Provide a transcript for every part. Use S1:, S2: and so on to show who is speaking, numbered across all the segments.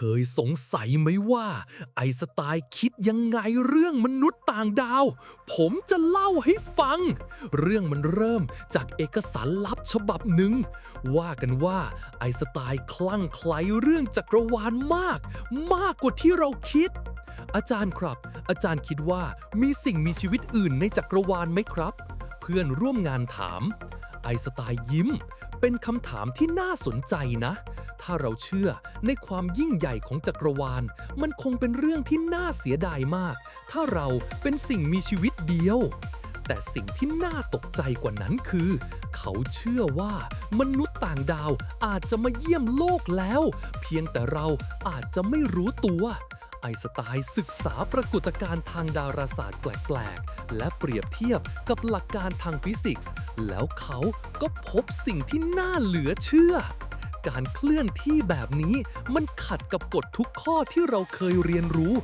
S1: คยสงสัยไหมว่า ไอสไตล์คิดยังไงเรื่องมนุษย์ต่างดาว ผมจะเล่าให้ฟัง เรื่องมันเริ่มจากเอกสารลับฉบับหนึ่ง ว่ากันว่าไอสไตล์คลั่งไคล้เรื่องจักรวาลมาก มากกว่าที่เราคิด อาจารย์ครับ อาจารย์คิดว่ามีสิ่งมีชีวิตอื่นในจักรวาลไหมครับ เพื่อนร่วมงานถาม ไอสไตล์ยิ้ม เป็นคำถามที่น่าสนใจนะ ถ้าเราเชื่อในความยิ่งใหญ่ของจักรวาล มันคงเป็นเรื่องที่น่าเสียดายมาก ถ้าเราเป็นสิ่งมีชีวิตเดียว แต่สิ่งที่น่าตกใจกว่านั้นคือ เขาเชื่อว่ามนุษย์ต่างดาวอาจจะมาเยี่ยมโลกแล้ว เพียงแต่เราอาจจะไม่รู้ตัวไอสไตล์ศึกษาปรากฏการณ์ทางดาราศาสตร์แปลก ๆ และเปรียบเทียบกับหลักการทางฟิสิกส์ แล้วเขาก็พบสิ่งที่น่าเหลือเชื่อ การเคลื่อนที่แบบนี้ มันขัดกับกฎทุกข้อที่เราเคยเรียนรู้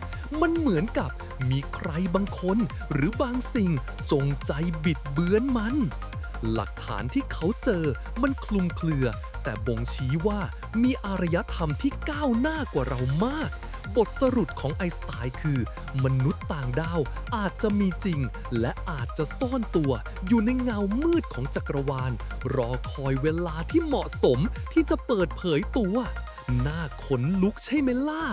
S1: มันเหมือนกับมีใครบางคน หรือบางสิ่งจงใจบิดเบือนมัน หลักฐานที่เขาเจอมันคลุมเครือ แต่บ่งชี้ว่ามีอารยธรรมที่ก้าวหน้ากว่าเรามาก บทสรุปของไอน์สไตน์คือ มนุษย์ต่างดาวอาจจะมีจริง และอาจจะซ่อนตัว อยู่ในเงามืดของจักรวาล รอคอยเวลาที่เหมาะสมที่จะเปิดเผยตัว น่าขนลุกใช่ไหมล่ะ